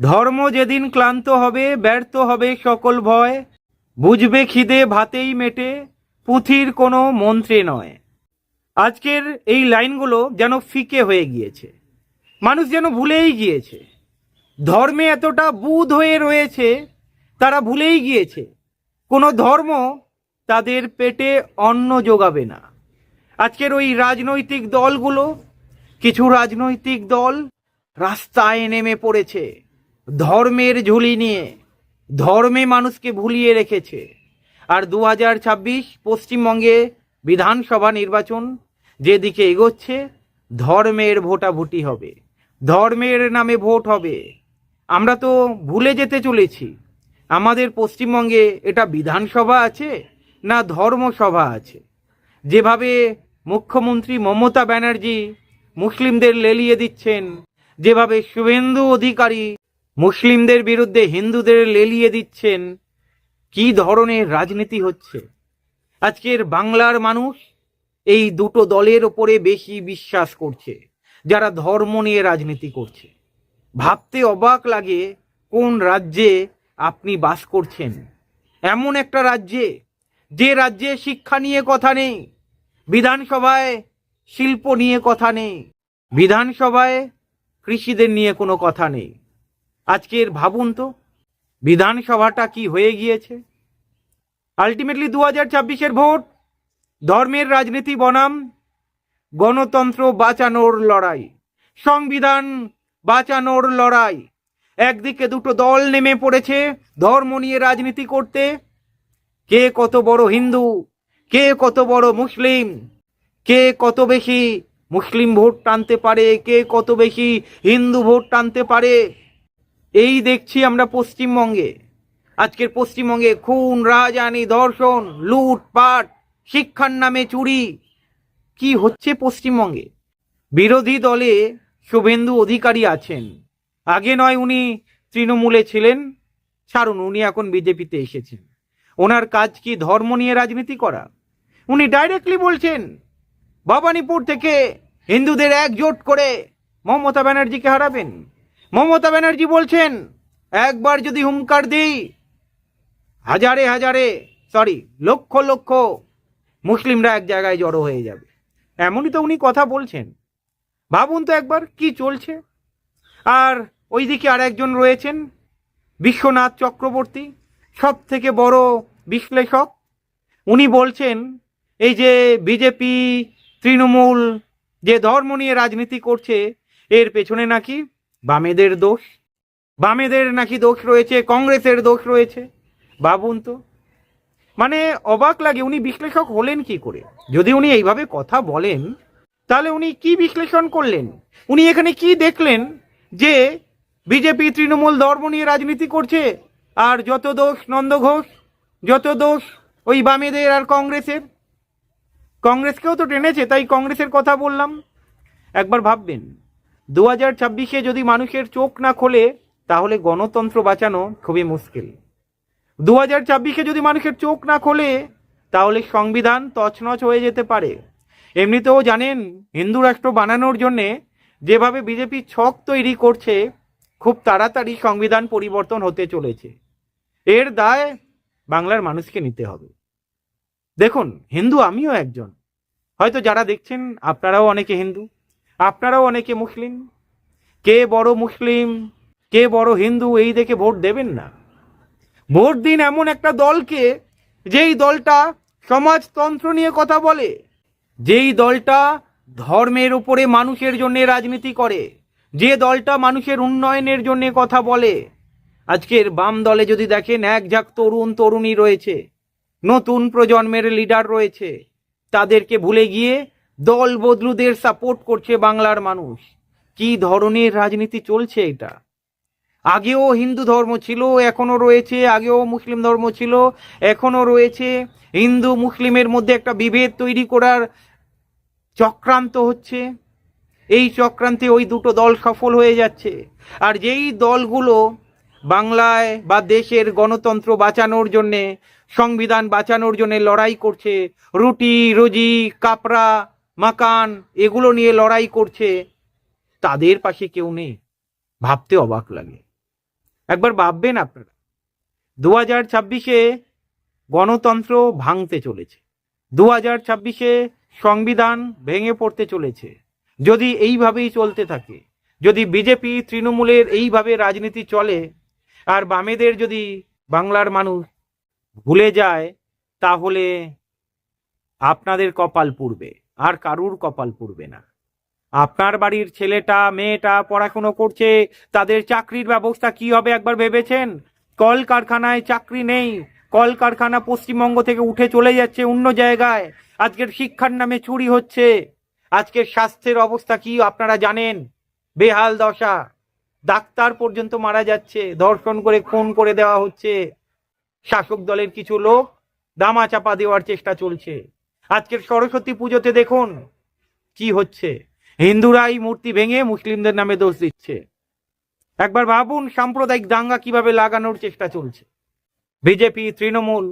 ধর্ম যেদিন ক্লান্ত হবে, ব্যর্থ হবে সকল ভয়। বুঝবে খিদে ভাতেই মেটে, পুঁথির কোনো মন্ত্রে নয়। আজকের এই লাইনগুলো যেন ফিকে হয়ে গিয়েছে। মানুষ যেন ভুলেই গিয়েছে। ধর্মে এতটা বুধ হয়ে রয়েছে, তারা ভুলেই গিয়েছে। কোনো ধর্ম তাদের পেটে অন্ন যোগাবে না। আজকের ওই রাজনৈতিক দলগুলো, কিছু রাজনৈতিক দল রাস্তায় নেমে পড়েছে। ধর্মের ঝুলি নিয়ে, ধর্মে মানুষকে ভুলিয়ে রেখেছে। আর দু হাজার ছাব্বিশ পশ্চিমবঙ্গে বিধানসভা নির্বাচন যেদিকে এগোচ্ছে, ধর্মের ভোটাভুটি হবে। ধর্মের নামে ভোট হবে। আমরা তো ভুলে যেতে চলেছি। আমাদের পশ্চিমবঙ্গে এটা বিধানসভা আছে না ধর্মসভা আছে? যেভাবে মুখ্যমন্ত্রী মমতা ব্যানার্জি মুসলিমদের লেলিয়ে দিচ্ছেন, যেভাবে শুভেন্দু অধিকারী মুসলিমদের বিরুদ্ধে হিন্দুদের লেলিয়ে দিচ্ছেন। কি ধরনের রাজনীতি হচ্ছে? আজকের বাংলার মানুষ এই দুটো দলের ওপরে বেশি বিশ্বাস করছে, যারা ধর্ম নিয়ে রাজনীতি করছে। ভাবতে অবাক লাগে কোন রাজ্যে আপনি বাস করছেন। এমন একটা রাজ্যে, যে রাজ্যে শিক্ষা নিয়ে কথা নেই, বিধানসভায় শিল্প নিয়ে কথা নেই, বিধানসভায় কৃষিদের নিয়ে কোনো কথা নেই। আজকের ভাবুন তো, বিধানসভাটা কি হয়ে গিয়েছে? আলটিমেটলি দু হাজার ছাব্বিশের ভোট, ধর্মের রাজনীতি বনাম, গণতন্ত্র বাঁচানোর লড়াই, সংবিধান বাঁচানোর লড়াই। একদিকে দুটো দল নেমে পড়েছে ধর্ম নিয়ে রাজনীতি করতে, কে কত বড় হিন্দু, কে কত বড় মুসলিম, কে কত বেশি মুসলিম ভোট টানতে পারে, কে কত বেশি হিন্দু ভোট টানতে পারে। এই দেখছি আমরা পশ্চিমবঙ্গে। আজকের পশ্চিমবঙ্গে খুন, রাজানি, ধর্ষণ, লুটপাট, শিক্ষার নামে চুরি। কি হচ্ছে পশ্চিমবঙ্গে? বিরোধী দলে শুভেন্দু অধিকারী আছেন। আগে নয় উনি তৃণমূলে ছিলেন। ছাড়ুন, উনি এখন বিজেপিতে এসেছেন। ওনার কাজ কি ধর্ম নিয়ে রাজনীতি করা? উনি ডাইরেক্টলি বলছেন, ভবানীপুর থেকে হিন্দুদের একজোট করে মমতা ব্যানার্জিকে হারাবেন। মমতা ব্যানার্জি বলছেন, একবার যদি হুঙ্কার দিই, হাজারে হাজারে সরি লক্ষ লক্ষ মুসলিমরা এক জায়গায় জড়ো হয়ে যাবে। এমনই তো উনি কথা বলছেন। ভাবুন তো একবার কি চলছে। আর ওইদিকে আর একজন রয়েছেন, বিশ্বনাথ চক্রবর্তী সব থেকে বড় বিশ্লেষক। উনি বলছেন, এই যে বিজেপি, তৃণমূল, যে ধর্ম নিয়ে রাজনীতি করছে, এর পেছনে নাকি বামেদের দোষ? বামেদের নাকি দোষ রয়েছে? কংগ্রেসের দোষ রয়েছে? ভাবুন তো। মানে অবাক লাগে, উনি বিশ্লেষক হলেন কি করে? যদি উনি এইভাবে কথা বলেন, তাহলে উনি কি বিশ্লেষণ করলেন? উনি এখানে কি দেখলেন? যে বিজেপি, তৃণমূল ধর্ম নিয়ে রাজনীতি করছে, আর যত দোষ নন্দ ঘোষ, যত দোষ ওই বামেদের আর কংগ্রেসের। কংগ্রেসকেও তো টেনেছে, তাই কংগ্রেসের কথা বললাম। একবার ভাববেন। দু হাজার ছাব্বিশে যদি মানুষের চোখ না খোলে, তাহলে গণতন্ত্র বাঁচানো খুবই মুশকিল। দু হাজার ছাব্বিশে যদি মানুষের চোখ না খোলে, তাহলে সংবিধান তছনছ হয়ে যেতে পারে। এমনিতেও জানেন, হিন্দু রাষ্ট্র বানানোর জন্যে যেভাবে বিজেপি ছক তৈরি করছে, খুব তাড়াতাড়ি সংবিধান পরিবর্তন হতে চলেছে। এর দায় বাংলার মানুষকে নিতে হবে। দেখুন, হিন্দু আমিও একজন। হয়তো যারা দেখছেন, আপনারাও অনেকে হিন্দু। আপনারাও অনেকে মুসলিম? কে বড় মুসলিম? কে বড় হিন্দু? এই দেখে ভোট দেবেন না। ভোট দিন এমন একটা দলকে যেই দলটা সমাজতন্ত্র নিয়ে কথা বলে, যেই দলটা ধর্মের উপরে মানুষের জন্য রাজনীতি করে, যে দলটা মানুষের উন্নয়নের জন্য কথা বলে। আজকের বাম দলে যদি দেখেন, এক ঝাঁক তরুণ তরুণী রয়েছে, নতুন প্রজন্মের লিডার রয়েছে, তাদেরকে ভুলে গিয়ে দল বদলুদের সাপোর্ট করছে বাংলার মানুষ। কি ধরনের রাজনীতি চলছে এটা? আগেও হিন্দু ধর্ম ছিল এখনও রয়েছে, আগেও মুসলিম ধর্ম ছিল এখনও রয়েছে। হিন্দু মুসলিমের মধ্যে একটা বিভেদ তৈরি করার চক্রান্ত হচ্ছে। এই চক্রান্তে ওই দুটো দল সফল হয়ে যাচ্ছে। আর যেই দলগুলো বাংলায় বা দেশের গণতন্ত্র বাঁচানোর জন্যে, সংবিধান বাঁচানোর জন্যে লড়াই করছে, রুটি, রুজি, কাপড়া মাকান, এগুলো নিয়ে লড়াই করছে। তাদের পাশে কেউ নেই। ভাবতে অবাক লাগে। একবার ভাববেন আপনারা দু হাজার ছাব্বিশে গণতন্ত্র ভাঙতে চলেছে। দু হাজার ছাব্বিশে সংবিধান ভেঙে পড়তে চলেছে। যদি এইভাবেই চলতে থাকে, যদি বিজেপি, তৃণমূলের এইভাবে রাজনীতি চলে, আর বামেদের যদি বাংলার মানুষ ভুলে যায়, তাহলে আপনাদের কপাল পুড়বে। আর কারুর কপাল পুড়বে না। আপনার বাড়ির ছেলেটা, মেয়েটা পড়াশুনো করছে, তাদের চাকরির ব্যবস্থা কি হবে একবার ভেবেছেন? কল কারখানায় চাকরি নেই কল কারখানা পশ্চিমবঙ্গ থেকে উঠে চলে যাচ্ছে অন্য জায়গায়। আজকের শিক্ষার নামে চুরি হচ্ছে। আজকের স্বাস্থ্যের অবস্থা কি আপনারা জানেন? বেহাল দশা। ডাক্তার পর্যন্ত মারা যাচ্ছে, ধর্ষণ করে খুন করে দেওয়া হচ্ছে। শাসক দলের কিছু লোক দামা চাপা দেওয়ার চেষ্টা চলছে। আজকের সরস্বতী পুজোতে দেখুন কি হচ্ছে। হিন্দুরাই মূর্তি ভেঙে মুসলিমদের নামে দোষ দিচ্ছে। একবার ভাবুন, সাম্প্রদায়িক দাঙ্গা কীভাবে লাগানোর চেষ্টা চলছে। বিজেপি, তৃণমূল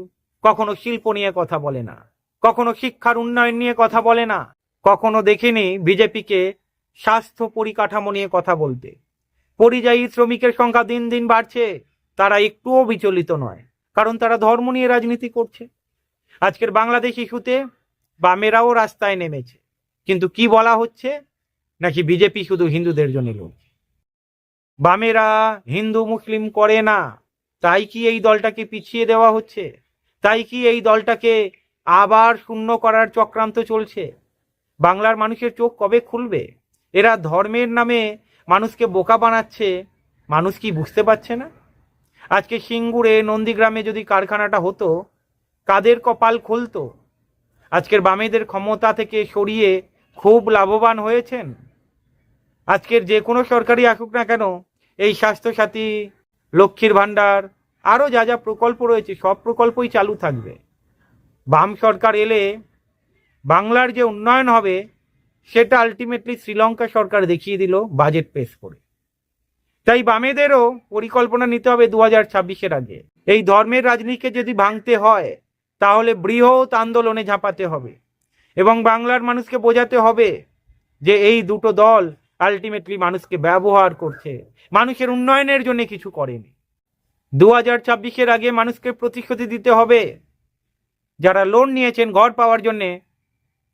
কখনো শিল্প নিয়ে কথা বলে না, কখনো শিক্ষার উন্নয়ন নিয়ে কথা বলে না, কখনো দেখিনি বিজেপিকে স্বাস্থ্য পরিকাঠামো নিয়ে কথা বলতে। পরিযায়ী শ্রমিকের সংখ্যা দিন দিন বাড়ছে, তারা একটুও বিচলিত নয়, কারণ তারা ধর্ম নিয়ে রাজনীতি করছে। আজকের বাংলাদেশ ইস্যুতে বামেরাও রাস্তায় নেমেছে। কিন্তু কি বলা হচ্ছে? নাকি বিজেপি শুধু হিন্দুদের জন্য লড়ছে? বামেরা হিন্দু মুসলিম করে না। তাই কি এই দলটাকে পিছিয়ে দেওয়া হচ্ছে? তাই কি এই দলটাকে আবার শূন্য করার চক্রান্ত চলছে? বাংলার মানুষের চোখ কবে খুলবে? এরা ধর্মের নামে মানুষকে বোকা বানাচ্ছে। মানুষ কি বুঝতে পারছে না? আজকে সিঙ্গুরে নন্দীগ্রামে যদি কারখানাটা হতো, কাদের কপাল খুলতো? আজকের বামেদের ক্ষমতা থেকে সরিয়ে খুব লাভবান হয়েছেন। আজকের যে কোনো সরকারি আসুক না কেন, এই স্বাস্থ্যসাথী, লক্ষ্মীর ভাণ্ডার, আরও যা যা প্রকল্প রয়েছে, সব প্রকল্পই চালু থাকবে। বাম সরকার এলে বাংলার যে উন্নয়ন হবে, সেটা আলটিমেটলি শ্রীলঙ্কা সরকার দেখিয়ে দিল বাজেট পেশ করে। তাই বামেদেরও পরিকল্পনা নিতে হবে দু হাজার ছাব্বিশের আগে। এই ধর্মের রাজনীতিকে যদি ভাঙতে হয় তাহলে বৃহৎ আন্দোলনে ঝাঁপাতে হবে। এবং বাংলার মানুষকে বোঝাতে হবে যে এই দুটো দল আলটিমেটলি মানুষকে ব্যবহার করছে। মানুষের উন্নয়নের জন্য কিছু করেনি। দু হাজার ছাব্বিশের আগে মানুষকে প্রতিশ্রুতি দিতে হবে। যারা লোন নিয়েছেন, ঘর পাওয়ার জন্যে,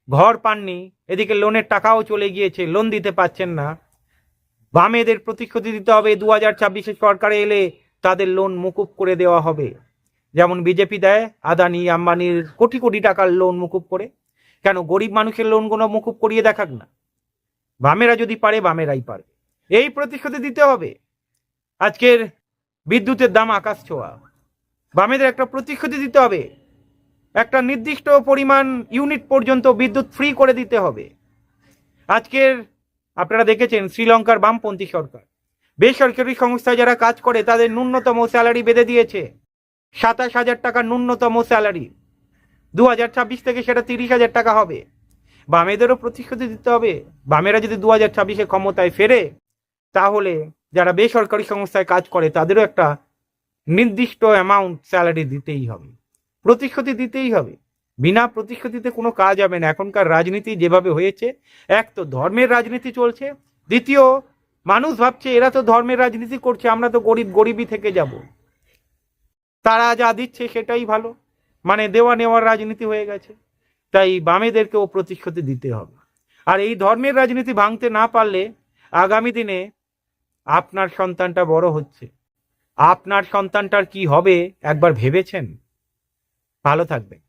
ঘর পাননি, এদিকে লোনের টাকাও চলে গিয়েছে লোন দিতে পাচ্ছেন না। বামেদের প্রতিশ্রুতি দিতে হবে দু হাজার ছাব্বিশে সরকারে এলে তাদের লোন মুকুব করে দেওয়া হবে। যেমন বিজেপি দেয়, আদানি, আম্বানির কোটি কোটি টাকার লোন মুকুব করে। কেন? গরিব মানুষের লোনগুলো মুকুব করিয়ে দেখাক না। বামেরা যদি পারে, বামেরাই পারে। এই প্রতিশ্রুতি দিতে হবে। আজকের বিদ্যুতের দাম আকাশ ছোঁয়া। বামেদের একটা প্রতিশ্রুতি দিতে হবে। একটা নির্দিষ্ট পরিমাণ ইউনিট পর্যন্ত বিদ্যুৎ ফ্রি করে দিতে হবে। আজকের, আপনারা দেখেছেন শ্রীলঙ্কার বামপন্থী সরকার। বেসরকারি সংস্থায় যারা কাজ করে, তাদের ন্যূনতম স্যালারি বেঁধে দিয়েছে। সাতাশ হাজার টাকা ন্যূনতম স্যালারি। দু হাজার ছাব্বিশ থেকে সেটা তিরিশ হাজার টাকা হবে। বামেদেরও প্রতিশ্রুতি দিতে হবে। বামেরা যদি দু হাজার ছাব্বিশে ক্ষমতায় ফেরে, তাহলে যারা বেসরকারি সংস্থায় কাজ করে, তাদেরও একটা নির্দিষ্ট অ্যামাউন্ট স্যালারি দিতেই হবে। প্রতিশ্রুতি দিতেই হবে। বিনা প্রতিশ্রুতিতে কোনো কাজ হবে না। এখনকার রাজনীতি যেভাবে হয়েছে, এক তো ধর্মের রাজনীতি চলছে, দ্বিতীয় মানুষ ভাবছে, এরা তো ধর্মের রাজনীতি করছে, আমরা তো গরিব গরিবই থেকে যাব। তারা যা দিচ্ছে সেটাই ভালো। মানে দেওয়া নেওয়ার রাজনীতি হয়ে গেছে। তাই বামেদেরকেও প্রতিশ্রুতি দিতে হবে। আর এই ধর্মের রাজনীতি ভাঙতে না পারলে আগামী দিনে আপনার সন্তানটা বড় হচ্ছে। আপনার সন্তানটার কি হবে একবার ভেবেছেন? ভালো থাকবেন।